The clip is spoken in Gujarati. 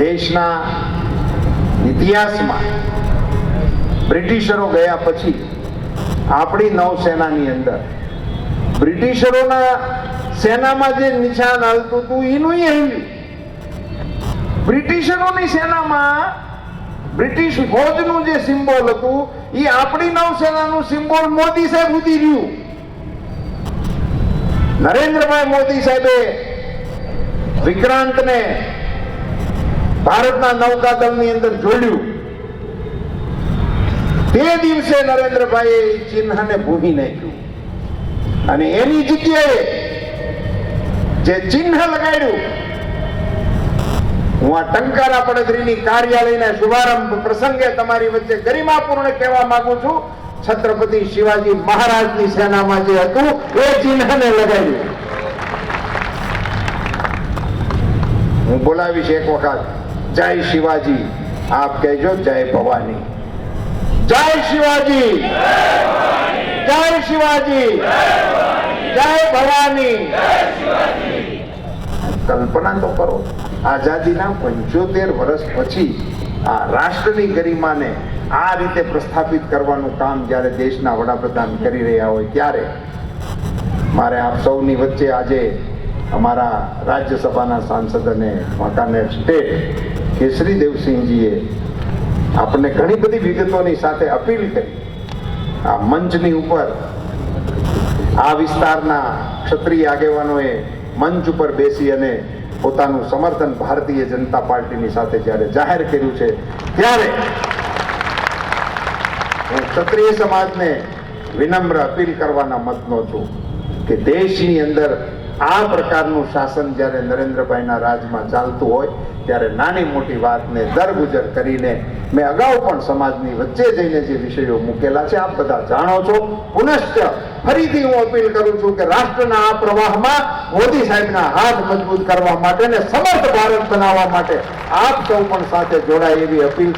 દેશના ઇતિહાસમાં બ્રિટિશરો ગયા પછી આપણી નૌસેનાની અંદર. બ્રિટિશરોના સેનામાં જે નિશાન હાલતું હતું, એનું હલ્યું. બ્રિટિશરોની સેનામાં બ્રિટિશ ફોજનું જે સિમ્બોલ હતું, એ આપણી નૌસેનાનું સિમ્બોલ મોદી સાહેબ ઉદી રહ્યું. નરેન્દ્રભાઈ મોદી સાહેબે વિક્રાંતને ભારતના નૌકાદળની અંદર જોડ્યું. તે દિવસે નરેન્દ્રભાઈ ચિહ્નને ભૂમી નાખ્યું. અને એની જગ્યાએ જે ચિહ્ન લગાડ્યું, હું આ ટંકારા પડદરીની કાર્યાલયના શુભારંભ પ્રસંગે તમારી વચ્ચે ગરિમાપૂર્ણ કહેવા માંગુ છું. છત્રપતિ શિવાજી મહારાજની સેનામાં જે હતું, એ ચિહ્નને લગાડ્યું. હું બોલાવીશ એક વખત. જય શિવાજી. આપ કહેજો જય ભવાની. જય શિવાજી. જય શિવાજી. જય ભવાની. કલ્પના તો કરો, આઝાદીના પંચોતેર વર્ષ પછી આ રાષ્ટ્રની ગરિમાને આ રીતે પ્રસ્થાપિત કરવાનું કામ જ્યારે દેશના વડાપ્રધાન કરી રહ્યા હોય ત્યારે મારે આપ સૌની વચ્ચે આજે અમારા રાજ્યસભાના સાંસદ અને વાંકાનેર સ્ટેટ કેસરી દેવસિંહજીએ આપણને ઘણી બધી વિગતોની સાથે અપીલ કરી. આ મંચની ઉપર, આ વિસ્તારના ક્ષત્રિય આગેવાનોએ મંચ ઉપર બેસી અને પોતાનું સમર્થન ભારતીય જનતા પાર્ટીની સાથે જ્યારે જાહેર કર્યું છે, ત્યારે હું ક્ષત્રિય સમાજને વિનમ્ર અપીલ કરવાના મતનો છું કે દેશની અંદર આ પ્રકારનું શાસન જ્યારે નરેન્દ્રભાઈના રાજમાં ચાલતું હોય, ત્યારે નાની મોટી વાતને દરગુજર કરીને મેં અગાઉ પણ સમાજની વચ્ચે જઈને જે વિષયો મૂકેલા છે, આપ બધા જાણો છો. પુનશ્ચ ફરીથી હું અપીલ કરું છું કે રાષ્ટ્રના આ પ્રવાહમાં મોદી સાહેબના હાથ મજબૂત કરવા માટે ને સમર્થ ભારત બનાવવા માટે આપ સૌ પણ સાથે જોડાય એવી અપીલ